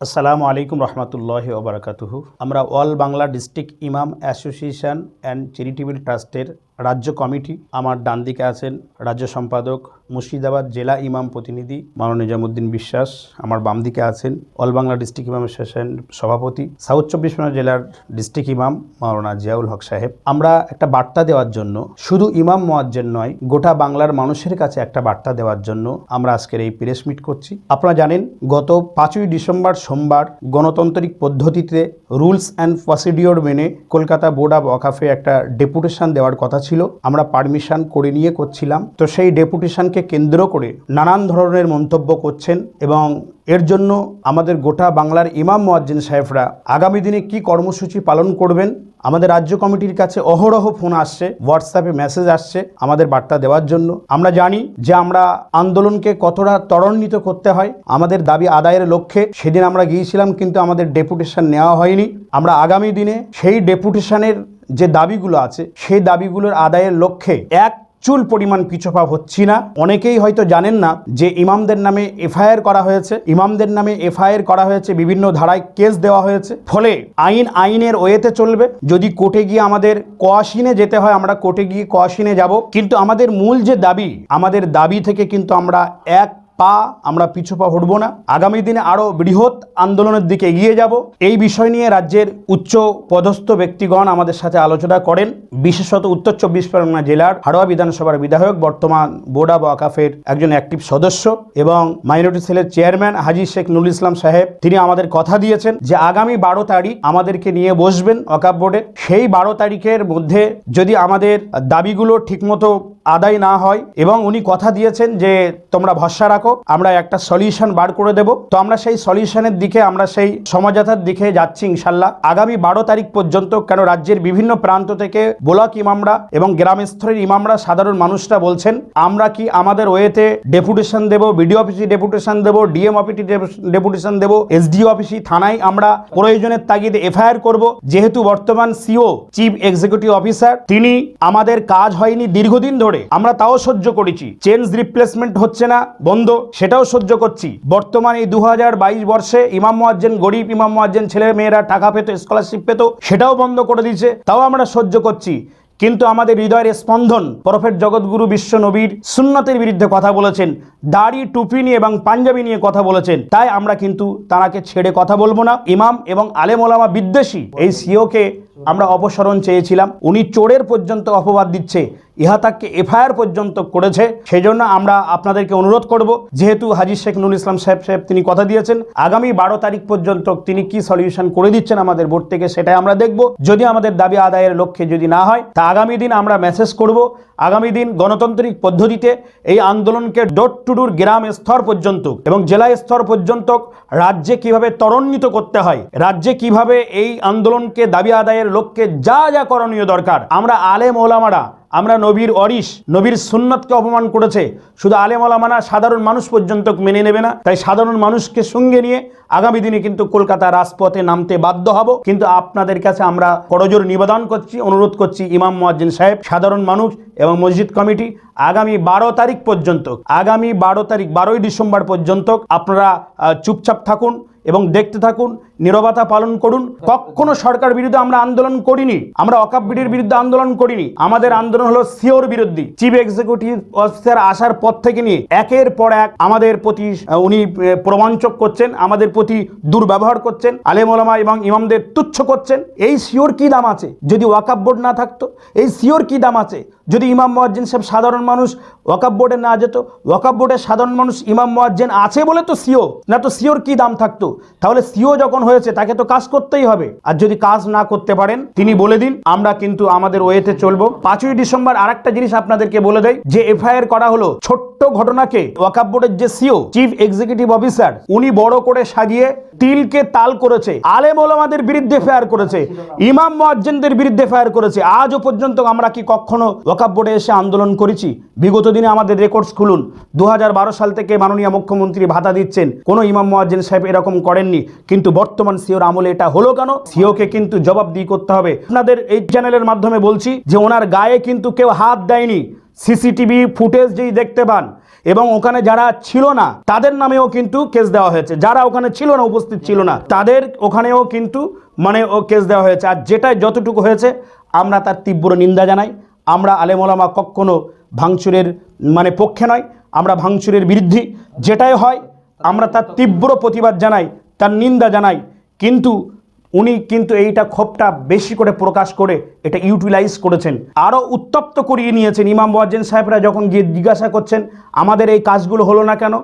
আসসালামু আলাইকুম রহমতুল্লাহ ওবরাকাতুহু আমরা অল বাংলা ডিস্ট্রিক্ট ইমাম অ্যাসোসিয়েশন অ্যান্ড চ্যারিটেবল ট্রাস্টের রাজ্য কমিটি, আমার ডান দিকে আছেন রাজ্য সম্পাদক, মুর্শিদাবাদ জেলা ইমাম প্রতিনিধি মাননীয় নিজামুদ্দিন বিশ্বাস, আমার বাম দিকে আছেন অল বাংলা ডিস্ট্রিক্ট ইমাম অ্যাসোসিয়েশন সভাপতি, সাউথ চব্বিশ পরগনা জেলার ডিস্ট্রিক্ট ইমাম মাওলানা জিয়াউল হক সাহেব। আমরা একটা বার্তা দেওয়ার জন্য, শুধু ইমাম মোয়াজ্জেন নয়, গোটা বাংলার মানুষের কাছে একটা বার্তা দেওয়ার জন্য আমরা আজকের এই প্রেস মিট করছি। আপনারা জানেন, গত পাঁচই ডিসেম্বর সোমবার গণতান্ত্রিক পদ্ধতিতে রুলস অ্যান্ড প্রসিডিওর মেনে কলকাতা বোর্ড অফ ওয়াকাফে একটা ডেপুটেশন দেওয়ার কথা ছিল, আমরা পারমিশন করে নিয়ে করছিলাম। তো সেই ডেপুটেশনকে কেন্দ্র করে নানান ধরনের মন্তব্য করছেন এবং এর জন্য আমাদের গোটা বাংলার ইমাম মোয়াজ্জিন সাহেবরা আগামী দিনে কি কর্মসূচি পালন করবেন, আমাদের রাজ্য কমিটির কাছে অহরহ ফোন আসছে হোয়াটসঅ্যাপে মেসেজ আসছে আমাদের বার্তা দেওয়ার জন্য। আমরা জানি যে আমরা আন্দোলনকে কতটা ত্বরান্বিত করতে হয়, আমাদের দাবি আদায়ের লক্ষ্যে। সেদিন আমরা গিয়েছিলাম কিন্তু আমাদের ডেপুটেশন নেওয়া হয়নি। আমরা আগামী দিনে সেই ডেপুটেশনের যে দাবিগুলো আছে, সেই দাবিগুলোর আদায়ের লক্ষ্যে এক চুল পরিমাণ পিছপা হচ্ছি না। অনেকেই হয়তো জানেন না যে ইমামদের নামে এফআইআর করা হয়েছে। ইমামদের নামে এফআইআর করা হয়েছে, বিভিন্ন ধারায় কেস দেওয়া হয়েছে। ফলে আইন আইনের ওয়েতে চলবে। যদি কোর্টে গিয়ে আমাদের কোয়াশিনে যেতে হয়, আমরা কোর্টে গিয়ে কোয়াশিনে যাব। কিন্তু আমাদের মূল যে দাবি, আমাদের দাবি থেকে কিন্তু আমরা এক পা আমরা পিছু পা হটবো না। আগামী দিনে আরও বৃহৎ আন্দোলনের দিকে এগিয়ে যাব। এই বিষয় নিয়ে রাজ্যের উচ্চ পদস্থ ব্যক্তিগণ আমাদের সাথে আলোচনা করেন। বিশেষত উত্তর চব্বিশ পরগনা জেলার হাড়োয়া বিধানসভার বিধায়ক, বর্তমান বোর্ড অব ওয়াকাফের একজন অ্যাক্টিভ সদস্য এবং মাইনরিটি সেলের চেয়ারম্যান হাজি শেখ নুরুল ইসলাম সাহেব। তিনি আমাদের কথা দিয়েছেন যে আগামী বারো তারিখ আমাদেরকে নিয়ে বসবেন ওয়াকাফ বোর্ডে। সেই বারো তারিখের মধ্যে যদি আমাদের দাবিগুলো ঠিকমতো আদায় না হয় এবং উনি কথা দিয়েছেন যে, তোমরা ভরসা রাখো, আমরা একটা সলিউশন বার করে দেব। তো আমরা সেই সলিউশনের দিকে, আমরা সেই সমাজাতার দিকে যাচ্ছি ইনশাল্লাহ আগামী বারো তারিখ পর্যন্ত কেন রাজ্যের বিভিন্ন প্রান্ত থেকে ব্লক ইমামরা এবং গ্রাম স্তরের ইমামরা, সাধারণ মানুষরা বলছেন, আমরা কি আমাদের ওয়েতে ডেপুটেশন দেব, বিডিও অফিসে ডেপুটেশন দেব, ডিএম অফিসে ডেপুটেশন দেব, এসডিও অফিসে? থানায় আমরা প্রয়োজনের তাগিদে এফআইআর করব। যেহেতু বর্তমান সিও, চিফ এক্সিকিউটিভ অফিসার, তিনি আমাদের কাজ হয়নি দীর্ঘদিন ধরে। আমরা তাও সহ্য করেছি। চেঞ্জ রিপ্লেসমেন্ট হচ্ছে না, বন্ধ, সেটাও সহ্য করছি। বর্তমানে দুহাজার বাইশ বর্ষে ইমাম মোয়াজ্জেন গরিব, ইমাম মোয়াজ্জেন ছেলে মেয়েরা টাকা পেত স্কলারশিপ পেত, সেটাও বন্ধ করে দিয়েছে, তাও আমরা সহ্য করছি। কিন্তু আমাদের হৃদয়ের স্পন্দন প্রফেট জগৎগুরু বিশ্ব নবীর সুন্নতের বিরুদ্ধে কথা বলেছেন, দাড়ি, টুপি নিয়ে এবং পাঞ্জাবি নিয়ে কথা বলেছেন। তাই আমরা কিন্তু তারাকে ছেড়ে কথা বলব না। ইমাম এবং আলেম ওলামা বিদ্বেষী, এই সিওকে আমরা অপসারণ চেয়েছিলাম। উনি চোরের পর্যন্ত অপবাদ দিচ্ছে, ইহা তাকে এফআইআর পর্যন্ত করেছে। সেই জন্য আমরা আপনাদেরকে অনুরোধ করব, যেহেতু হাজি শেখ নুরুল ইসলাম সাহেব সাহেব তিনি কথা দিয়েছেন, আগামী বারো তারিখ পর্যন্ত তিনি কি সলিউশন করে দিচ্ছেন আমাদের বোর্ড থেকে সেটাই আমরা দেখব। যদি আমাদের দাবি আদায়ের লক্ষ্যে যদি না হয়, তা আগামী দিন আমরা মেসেজ করব। আগামী দিন গণতান্ত্রিক পদ্ধতিতে এই আন্দোলনকে ডোর টু ডোর গ্রাম স্তর পর্যন্ত এবং জেলা স্তর পর্যন্ত রাজ্যে কীভাবে ত্বরান্বিত করতে হয়, রাজ্যে কীভাবে এই আন্দোলনকে দাবি আদায়ের লক্ষ্যে যা যা করণীয় দরকার। আমরা আলেম ওলামারা আমরা নবীর অরিস নবীর সুন্নতকে অপমান করেছে। শুধু আলেম ওলামানা সাধারণ মানুষ পর্যন্ত মেনে নেবে না। তাই সাধারণ মানুষকে সঙ্গে নিয়ে আগামী দিনে কিন্তু কলকাতা রাজপথে নামতে বাধ্য হব। কিন্তু আপনাদের কাছে আমরা করজোর নিবেদন করছি, অনুরোধ করছি ইমাম মুয়াজ্জিন সাহেব, সাধারণ মানুষ এবং মসজিদ কমিটি, আগামী বারো তারিখ পর্যন্ত, আগামী বারো তারিখ বারোই ডিসেম্বর পর্যন্ত আপনারা চুপচাপ থাকুন এবং দেখতে থাকুন, নীরবতা পালন করুন। কখনো সরকার বিরুদ্ধে আমরা আন্দোলন করিনি। আমরা অকাপ বিরুদ্ধে আন্দোলন করিনি। আমাদের আন্দোলন হলো সিওর বিরোধী। চিফ এক্সিকিউটিভ অফিসার আসার পর থেকে নিয়ে একের পর এক আমাদের প্রতি উনি প্রমাণচক করছেন, আমাদের প্রতি দুর্ব্যবহার করছেন, আলেম এবং ইমামদের তুচ্ছ করছেন। এই সিওর কি দাম আছে? যদি ওয়াকাব বোর্ড না থাকতো, এই সিওর কি দাম আছে? যদি ইমাম মোয়াজ্জেন সাহেব সাধারণ মানুষ ওয়াকাপ বোর্ডে না যেত ওয়াকাপ বোর্ডের সাধারণ মানুষ ইমাম মোয়াজ্জেন আছে বলে তো সিও, না তো সিওর কি দাম থাকতো? তাহলে সিও যখন হয়েছে, তাকে তো কাজ করতেই হবে। আর যদি কাজ না করতে পারেন, তিনি বলে দিন, আমরা কিন্তু আমাদের ওয়েতে চলবো। পাঁচই ডিসেম্বর আরেকটা জিনিস আপনাদেরকে বলে দেয় যে এফআইআর করা হলো ছোট্ট ঘটনাকে ওয়াকাপ বোর্ডের যে সিও, চিফ এক্সিকিউটিভ অফিসার, উনি বড় করে সাজিয়ে তিলকে তাল করেছে, আলেম ওলামাদের বিরুদ্ধে ফায়ার করেছে, ইমাম মুয়াজ্জিনদের বিরুদ্ধে ফায়ার করেছে। আজও পর্যন্ত আমরা কি কখনো ওয়াকাপ বোর্ডে এসে আন্দোলন করেছি। বিগত দিনে আমাদের রেকর্ডস খুলুন। দু হাজার বারো সাল থেকে মাননীয় মুখ্যমন্ত্রী ভাতা দিচ্ছেন। কোনো ইমাম মুয়াজ্জিন সাহেব এরকম করেননি। কিন্তু বর্তমান সিওর আমলে এটা হলো কেন? সিওকে কিন্তু জবাবদিহি করতে হবে। আপনাদের এই চ্যানেলের মাধ্যমে বলছি যে ওনার গায়ে কিন্তু কেউ হাত দেয়নি। সিসিটিভি ফুটেজ যেই দেখতে পান, এবং ওখানে যারা ছিল না, তাদের নামেও কিন্তু কেস দেওয়া হয়েছে। যারা ওখানে ছিল না, উপস্থিত ছিল না, তাদের ওখানেও কিন্তু মানে ও কেস দেওয়া হয়েছে। আর যেটা যতটুকু হয়েছে, আমরা তার তীব্র নিন্দা জানাই। আমরা আলেমোলামা কখনো ভাঙচুরের মানে পক্ষে নয়, আমরা ভাঙচুরের বিরুদ্ধে যেটাই হয়, আমরা তার তীব্র প্রতিবাদ জানাই, তার নিন্দা জানাই, কিন্তু উনি কিন্তু এইটা ক্ষোভটা বেশি করে প্রকাশ করে, এটা ইউটিলাইজ করেছেন। আরও উত্তপ্ত করিয়ে নিয়েছেন ইমাম মোয়াজ্জেন সাহেবরা যখন গিয়ে জিজ্ঞাসা করছেন, আমাদের এই কাজগুলো হলো না কেন?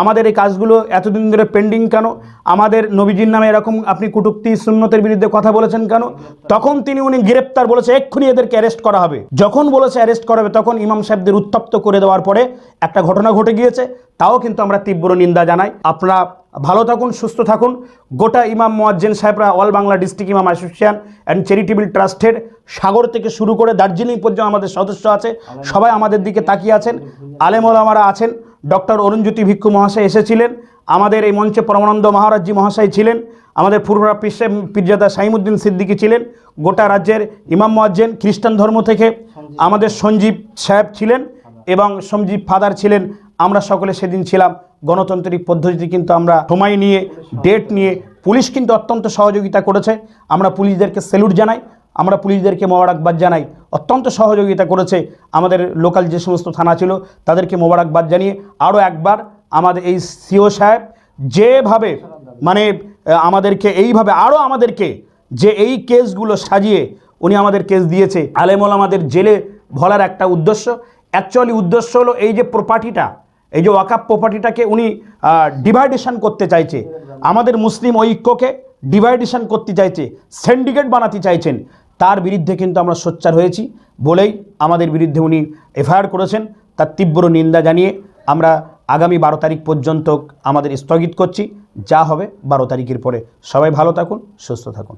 আমাদের এই কাজগুলো এতদিন ধরে পেন্ডিং কেন? আমাদের নবীজির নামে এরকম আপনি কুটুক্তি, সুন্নতের বিরুদ্ধে কথা বলেছেন কেন? তখন তিনি উনি গ্রেপ্তার বলেছে, এক্ষুনি এদেরকে অ্যারেস্ট করা হবে। যখন বলেছে অ্যারেস্ট করা হবে, তখন ইমাম সাহেবদের উত্তপ্ত করে দেওয়ার পরে একটা ঘটনা ঘটে গিয়েছে। তাও কিন্তু আমরা তীব্র নিন্দা জানাই। আপনারা ভালো থাকুন, সুস্থ থাকুন। গোটা ইমাম মোয়াজ্জেন সাহেবরা, অল বাংলা ডিস্ট্রিক্ট ইমাম অ্যাসোসিয়েশন অ্যান্ড চ্যারিটেবল ট্রাস্টের সাগর থেকে শুরু করে দার্জিলিং পর্যন্ত আমাদের সদস্য আছে। সবাই আমাদের দিকে তাকিয়ে আছেন। আলেমোলামারা আছেন। ডক্টর অরুণজ্যোতি ভিক্ষু মহাশয় এসেছিলেন। আমাদের এই মঞ্চে পরমানন্দ মহারাজজি মহাশয় ছিলেন। আমাদের পূর্বরা পিসে পীরজাদা সাইমুদ্দিন সিদ্দিকী ছিলেন। গোটা রাজ্যের ইমাম মোয়াজ্জেন খ্রিস্টান ধর্ম থেকে আমাদের সঞ্জীব সাহেব ছিলেন এবং সঞ্জীব ফাদার ছিলেন। আমরা সকলে সেদিন ছিলাম। গণতান্ত্রিক পদ্ধতিতে কিন্তু আমরা সময় নিয়ে ডেট নিয়ে, পুলিশ কিন্তু অত্যন্ত সহযোগিতা করেছে। আমরা পুলিশদেরকে স্যালুট জানাই, আমরা পুলিশদেরকে মোবারকবাদ জানাই। অত্যন্ত সহযোগিতা করেছে আমাদের লোকাল যে সমস্ত থানা ছিল, তাদেরকে মোবারকবাদ জানিয়ে আরও একবার আমাদের এই সিও সাহেব যেভাবে মানে আমাদেরকে এইভাবে আরও আমাদেরকে যে এই কেসগুলো সাজিয়ে উনি আমাদের কেস দিয়েছে। আলেমল আমাদের জেলে ভরার একটা উদ্দেশ্য। অ্যাকচুয়ালি উদ্দেশ্য হলো এই যে প্রপার্টিটা এই যে ওয়াকাপ প্রপার্টিটাকে উনি ডিভাইডেশন করতে চাইছে। আমাদের মুসলিম ঐক্যকে ডিভাইডেশন করতে চাইছে সিন্ডিকেট বানাতে চাইছেন। তার বিরুদ্ধে কিন্তু আমরা সোচ্চার হয়েছি। বলেই আমাদের বিরুদ্ধে উনি এফআইআর করেছেন। তার তীব্র নিন্দা জানিয়ে আমরা আগামী বারো তারিখ পর্যন্ত আমাদের স্থগিত করছি। যা হবে বারো তারিখের পরে। সবাই ভালো থাকুন, সুস্থ থাকুন।